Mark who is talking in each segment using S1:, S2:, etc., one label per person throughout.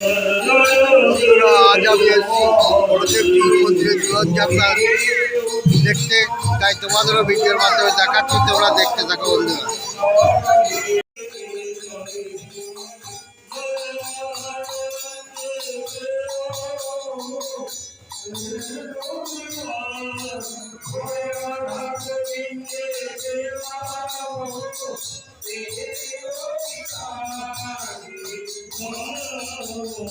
S1: আজ আমি এসেছি বড়দেব জিউ জীবনযাত্রা দেখতে, তাই তোমাদেরও ভিডিওর মাধ্যমে দেখাচ্ছি তোমরা দেখতে থাকো বন্ধুরা। If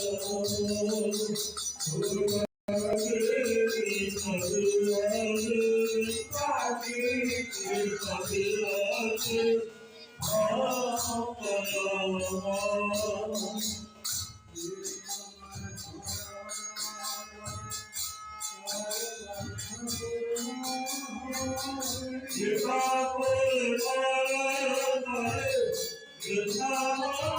S1: I were, if I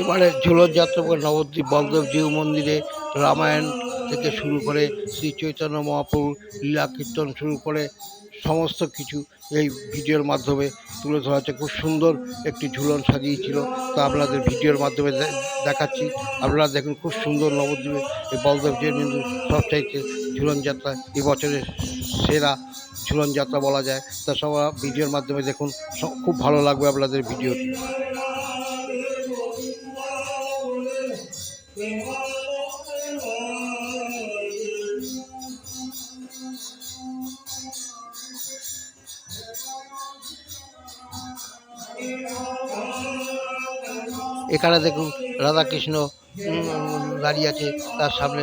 S1: এবারে ঝুলন যাত্রা নবদ্বীপ বলদেব জিউ মন্দিরে রামায়ণ থেকে শুরু করে শ্রী চৈতন্য মহাপ্রভু লীলা কীর্তন শুরু করে সমস্ত কিছু এই ভিডিওর মাধ্যমে তুলে ধরা হচ্ছে খুব সুন্দর একটি ঝুলন সাজিয়েছিল। তা আপনাদের ভিডিওর মাধ্যমে দেখাচ্ছি। আপনারা দেখুন খুব সুন্দর নবদ্বীপে এই বলদেব জিউ মন্দির সবচাইতে ঝুলন যাত্রা এবছরের সেরা ঝুলন যাত্রা বলা যায়। তা সব ভিডিওর মাধ্যমে দেখুন খুব ভালো লাগবে আপনাদের ভিডিওটি এখানে দেখুন, রাধাকৃষ্ণ দাঁড়িয়ে আছে, তার সামনে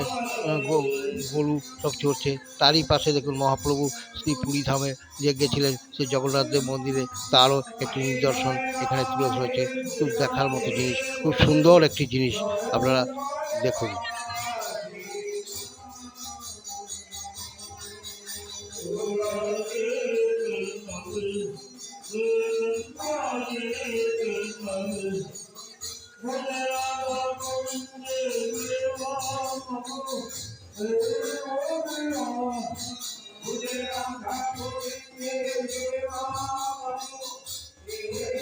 S1: গরু সব চড়ছে। তারই পাশে দেখুন মহাপ্রভু শ্রী পুরী ধামে যে গেছিলেন সে জগন্নাথ দেব মন্দিরে, তারও একটি নিদর্শন এখানে তুলে ধরেছে। খুব দেখার মতো জিনিস, খুব সুন্দর একটি জিনিস আপনারা দেখুন।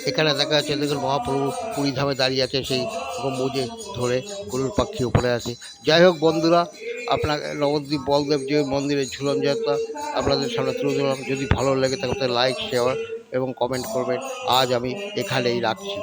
S1: এখানে দেখা যাচ্ছে দেখুন মহাপ্রভু পুরী ধামে দাঁড়িয়ে আছে সেই গম্বুজে ধরে গরুর পাখি উপরে আছে। যাই হোক বন্ধুরা আপনার নবদ্বীপ বলদেব যে মন্দিরের ঝুলন যাত্রা আপনাদের সামনে তুলে ধরলাম। যদি ভালো লাগে তাহলে লাইক শেয়ার এবং কমেন্ট করবেন। আজ আমি এখানেই রাখছি।